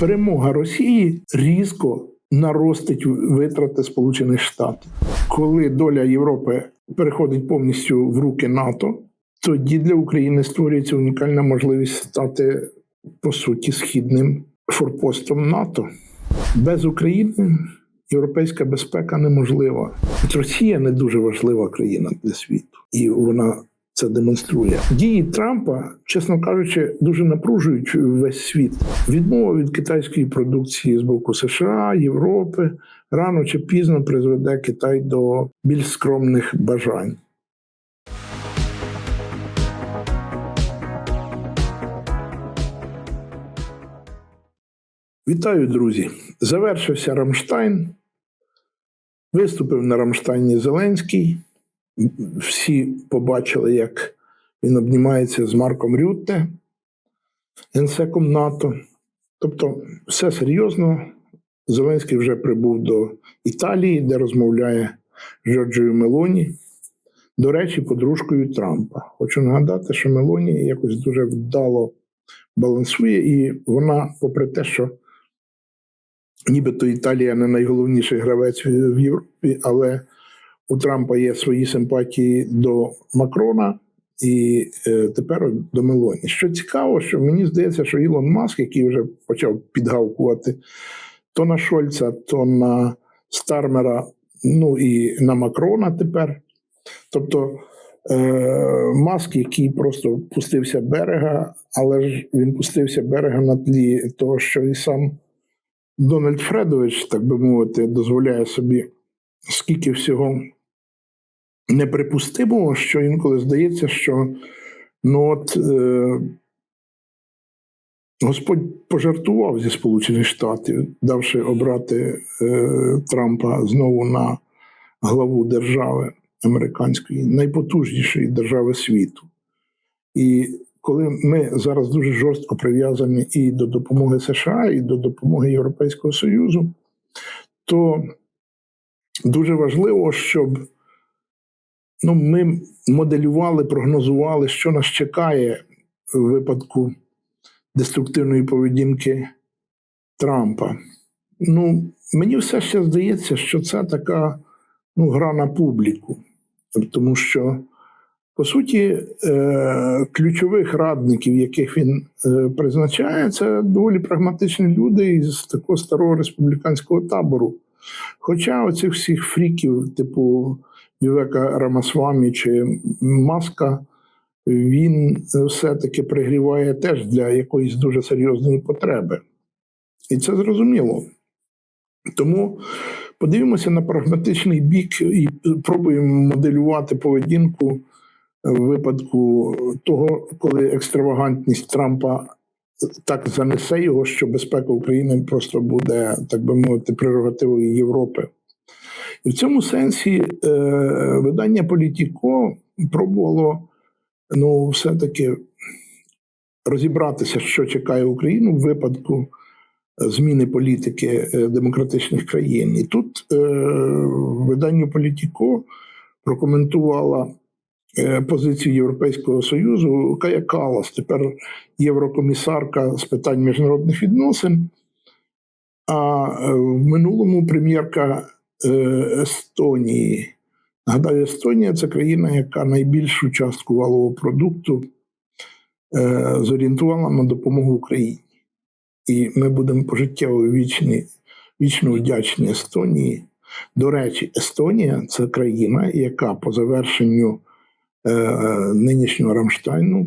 перемога Росії різко наростить витрати Сполучених Штатів. Коли доля Європи переходить повністю в руки НАТО, тоді для України створюється унікальна можливість стати по суті східним форпостом НАТО. Без України європейська безпека неможлива. Росія не дуже важлива країна для світу, і вона це демонструє. Дії Трампа, чесно кажучи, дуже напружують весь світ. Відмова від китайської продукції з боку США, Європи рано чи пізно призведе Китай до більш скромних бажань. Вітаю, друзі! Завершився Рамштайн. Виступив на Рамштайні Зеленський. Всі побачили, як він обнімається з Марком Рютте, генсеком НАТО. Тобто, все серйозно. Зеленський вже прибув до Італії, де розмовляє з Джорджією Мелоні. До речі, подружкою Трампа. Хочу нагадати, що Мелоні якось дуже вдало балансує, і вона, попри те, що нібито Італія не найголовніший гравець в Європі, але у Трампа є свої симпатії до Макрона і е, тепер до Мелоні. Що цікаво, що мені здається, що Ілон Маск, який вже почав підгавкувати то на Шольца, то на Стармера, ну і на Макрона тепер. Тобто е, Маск, який просто пустився берега, але ж він пустився берега на тлі того, що і сам Дональд Фредович, так би мовити, дозволяє собі скільки всього неприпустимого, що інколи здається, що ну от е, Господь пожартував зі Сполучених Штатів, давши обрати е, Трампа знову на главу держави американської, найпотужнішої держави світу. І коли ми зараз дуже жорстко прив'язані і до допомоги США, і до допомоги Європейського Союзу, то дуже важливо, щоб ну, ми моделювали, прогнозували, що нас чекає в випадку деструктивної поведінки Трампа. Ну, мені все ще здається, що це така ну, гра на публіку, тому що. По суті, е, ключових радників, яких він е, призначає, це доволі прагматичні люди із такого старого республіканського табору. Хоча оцих всіх фріків, типу Вівека Рамасвамі чи Маска, він все-таки пригріває теж для якоїсь дуже серйозної потреби. І це зрозуміло. Тому подивимося на прагматичний бік і пробуємо моделювати поведінку в випадку того, коли екстравагантність Трампа так занесе його, що безпека України просто буде, так би мовити, прерогативою Європи. І в цьому сенсі е, видання Політіко пробувало ну, все-таки розібратися, що чекає Україну в випадку зміни політики е, демократичних країн. І тут е, видання Політіко прокоментувала Е, позицію Європейського Союзу Кая Калас, тепер єврокомісарка з питань міжнародних відносин. А е, в минулому прем'єрка е, Естонії. Нагадаю, Естонія це країна, яка найбільшу частку валового продукту зорієнтувала на допомогу Україні. І ми будемо пожиттєво вічні, вічно вдячні Естонії. До речі, Естонія це країна, яка по завершенню Е, нинішнього Рамштайну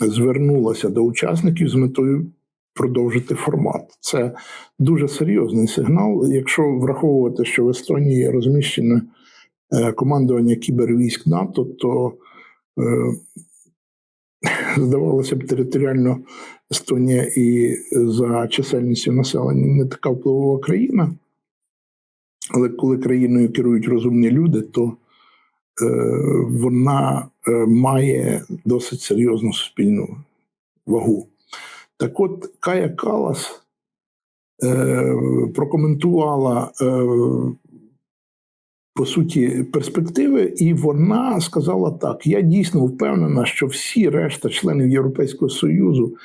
звернулася до учасників з метою продовжити формат. Це дуже серйозний сигнал. Якщо враховувати, що в Естонії розміщене е, командування кібервійськ НАТО, то е, Здавалося б, територіально Естонія і за чисельністю населення не така впливова країна. Але коли країною керують розумні люди, то Е, вона е, має досить серйозну суспільну вагу. Так от Кая Калас е, прокоментувала по суті перспективи, і вона сказала так: я дійсно впевнена, що всі решта членів Європейського Союзу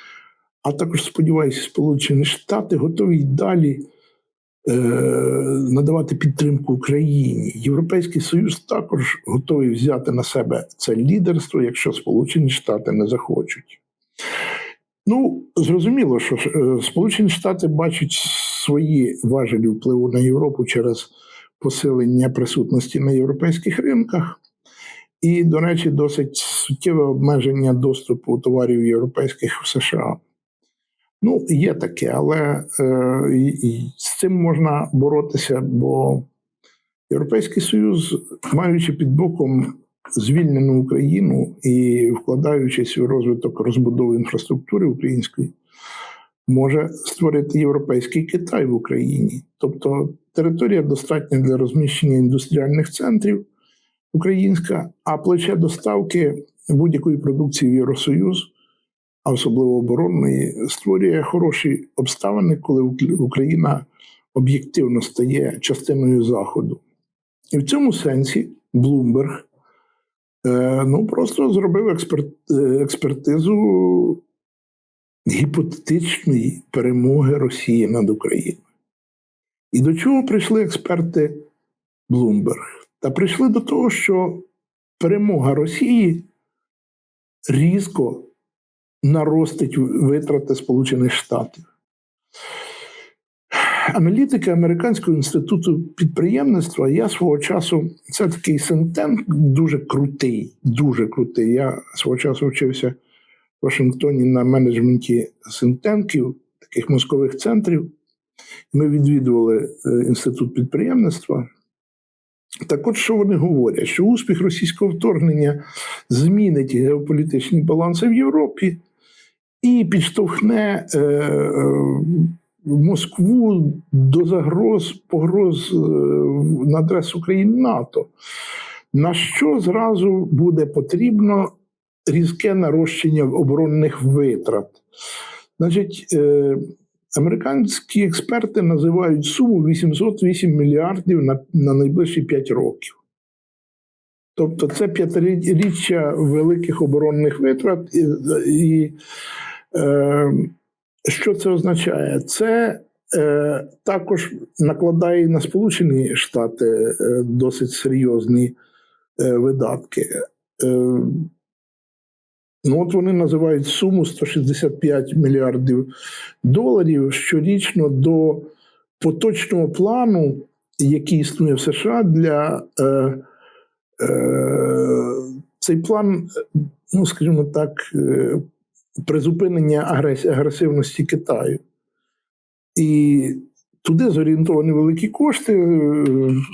а також сподіваюся, Сполучені Штати готові й далі е, надавати підтримку Україні. Європейський Союз також готовий взяти на себе це лідерство, якщо Сполучені Штати не захочуть. Ну, зрозуміло, що е, Сполучені Штати бачать свої важелі впливу на Європу через посилення присутності на європейських ринках. І, до речі, досить суттєве обмеження доступу товарів європейських в США. Ну, є таке, але е, і, з цим можна боротися, бо Європейський Союз, маючи під боком звільнену Україну і вкладаючись у розвиток розбудови інфраструктури української, може створити європейський Китай в Україні. Тобто територія достатня для розміщення індустріальних центрів українська, а плече доставки будь-якої продукції в Євросоюз, а особливо оборонної, створює хороші обставини, коли Україна об'єктивно стає частиною Заходу. І в цьому сенсі Блумберг е, ну, просто зробив експерт, е, експертизу гіпотетичної перемоги Росії над Україною. І до чого прийшли експерти Блумберг? Та прийшли до того, що перемога Росії різко наростить витрати Сполучених Штатів. Аналітики Американського інституту підприємництва, я свого часу, це такий синтенк дуже крутий, дуже крутий. Я свого часу вчився в Вашингтоні на менеджменті синтенків, таких мозкових центрів. Ми відвідували е, інститут підприємництва. Так от що вони говорять? Що успіх російського вторгнення змінить геополітичні баланси в Європі і підштовхне е, е, Москву до загроз, погроз е, на адресу країн НАТО. На що зразу буде потрібно різке нарощення оборонних витрат? Значить, Американські експерти називають суму 808 мільярдів на, на найближчі 5 років. Тобто це п'ятиріччя великих оборонних витрат. І, і що це означає? Це е, також накладає на Сполучені Штати е, досить серйозні е, видатки. Е, Ну, от вони називають суму 165 мільярдів доларів щорічно до поточного плану, який існує в США для е, е, цей план, ну скажімо так, призупинення агресивності Китаю. І туди зорієнтовані великі кошти, е,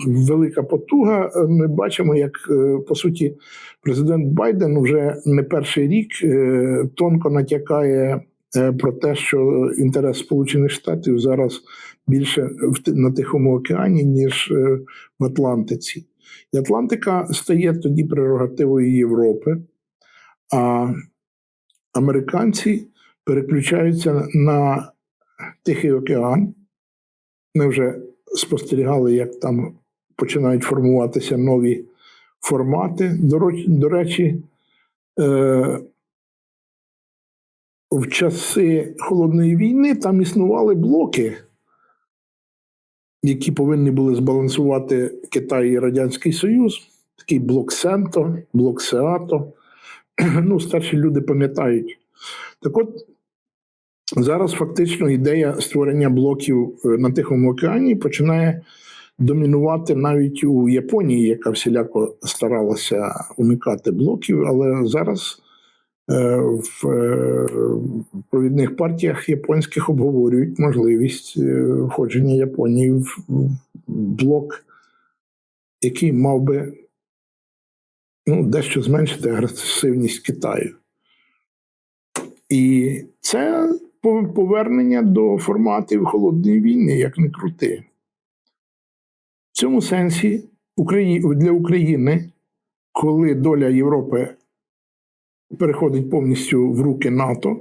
велика потуга. Ми бачимо, як е, по суті президент Байден вже не перший рік е, тонко натякає про те, що інтерес Сполучених Штатів зараз більше на Тихому океані, ніж в Атлантиці. І Атлантика стає тоді прерогативою Європи, а американці переключаються на Тихий океан. Ми вже спостерігали, як там починають формуватися нові формати. До, речі, е, в часи холодної війни там існували блоки, які повинні були збалансувати Китай і Радянський Союз. Такий блок Сенто, блок Сеато. Ну, старші люди пам'ятають. Так от, зараз фактично ідея створення блоків е, на Тихому океані починає домінувати навіть у Японії, яка всіляко старалася уникати блоків, але зараз е, в е, провідних партіях японських обговорюють можливість входження Японії в в блок, який мав би ну, дещо зменшити агресивність Китаю. І це повернення до форматів холодної війни, як не крути. В цьому сенсі для України, коли доля Європи переходить повністю в руки НАТО,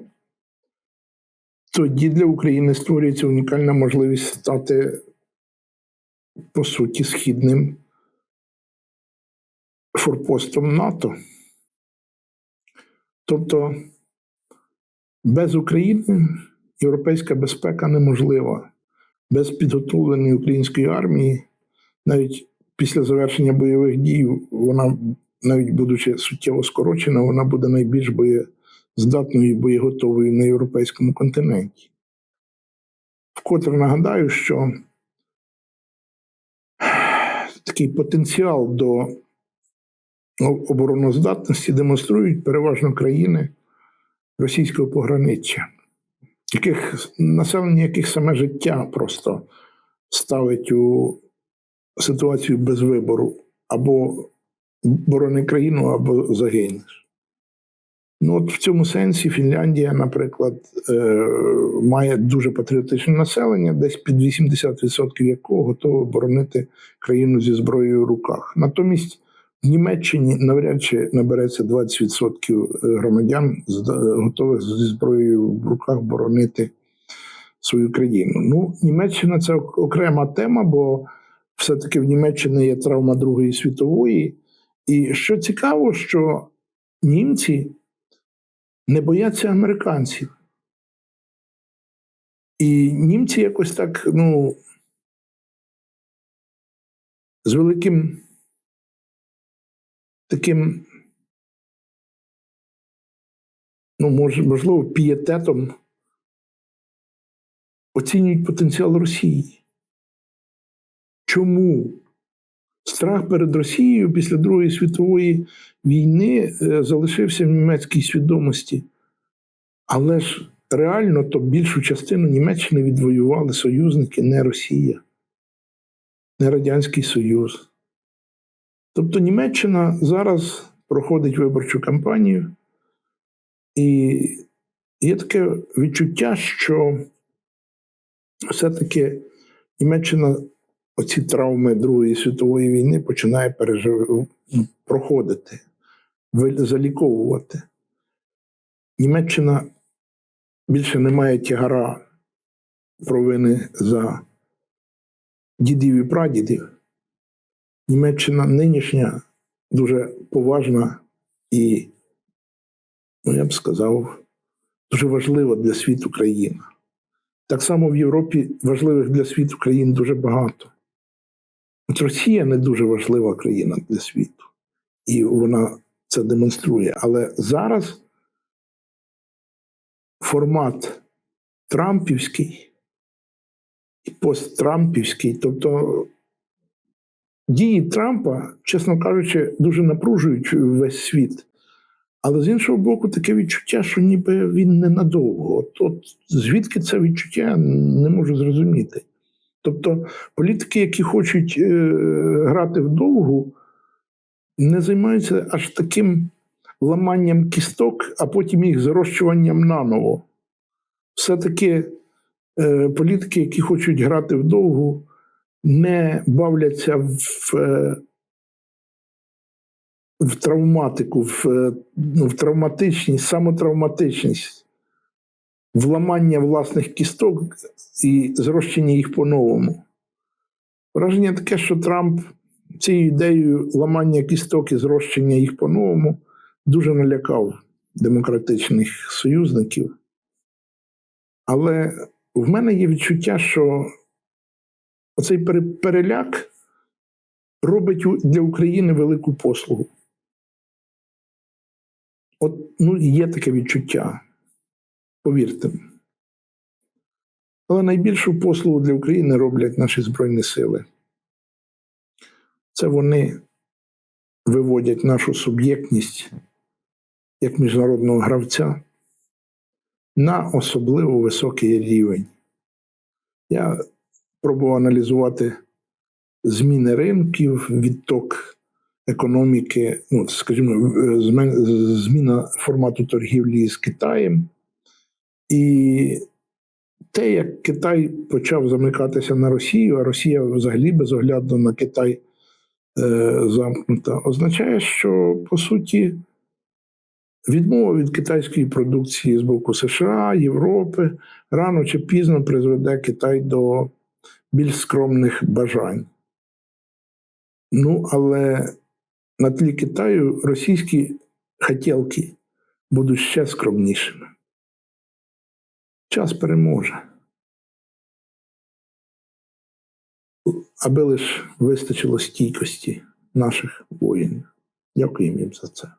тоді для України створюється унікальна можливість стати, по суті, східним форпостом НАТО. Тобто Без України європейська безпека неможлива. Без підготовленої української армії, навіть після завершення бойових дій, вона, навіть будучи суттєво скорочена, вона буде найбільш боєздатною і боєготовою на європейському континенті. Вкотре нагадаю, що такий потенціал до обороноздатності демонструють переважно країни російського пограниччя, яких населення яких саме життя просто ставить у ситуацію без вибору або борони країну, або загинеш. Ну, от в цьому сенсі Фінляндія, наприклад, е, має дуже патріотичне населення, десь під 80% якого готове боронити країну зі зброєю в руках. Натомість Німеччині навряд чи набереться 20% громадян, готових зі зброєю в руках боронити свою країну. Ну, Німеччина це окрема тема, бо все-таки в Німеччині є травма Другої світової. І що цікаво, що німці не бояться американців. І німці якось так, ну, з великим таким, ну, можливо, пієтетом оцінюють потенціал Росії. Чому? Страх перед Росією після Другої світової війни е, залишився в німецькій свідомості. Але ж реально то більшу частину Німеччини відвоювали союзники, не Росія, не Радянський Союз. Тобто Німеччина зараз проходить виборчу кампанію, і є таке відчуття, що все-таки Німеччина оці травми Другої світової війни починає пережив... проходити, заліковувати. Німеччина більше не має тягара провини за дідів і прадідів. Німеччина нинішня дуже поважна і, ну я б сказав, дуже важлива для світу країна. Так само в Європі важливих для світу країн дуже багато. От Росія не дуже важлива країна для світу, і вона це демонструє. Але зараз формат Трампівський і посттрампівський, тобто дії Трампа, чесно кажучи, дуже напружують весь світ. Але з іншого боку, таке відчуття, що ніби він ненадовго. От, от звідки це відчуття, не можу зрозуміти. Тобто політики, які хочуть е, грати вдовгу, не займаються аж таким ламанням кісток, а потім їх зрощуванням наново. Все-таки е, політики, які хочуть грати вдовгу, не бавляться в, е, в травматику, в, е, ну, в травматичність, самотравматичність, в ламання власних кісток і зрощення їх по-новому. Враження таке, що Трамп цією ідеєю ламання кісток і зрощення їх по-новому дуже налякав демократичних союзників. Але в мене є відчуття, що оцей переляк робить для України велику послугу. От ну, є таке відчуття, повірте. Але найбільшу послугу для України роблять наші Збройні Сили. Це вони виводять нашу суб'єктність як міжнародного гравця на особливо високий рівень. Я пробував аналізувати зміни ринків, відток економіки, ну, скажімо, е, зміна формату торгівлі з Китаєм. І те, як Китай почав замикатися на Росію, а Росія взагалі безоглядно на Китай е, замкнута, означає, що по суті відмова від китайської продукції з боку США, Європи рано чи пізно призведе Китай до більш скромних бажань. Ну, але на тлі Китаю російські хотілки будуть ще скромнішими. Час переможе. Аби лише вистачило стійкості наших воїнів. Дякуємо їм за це.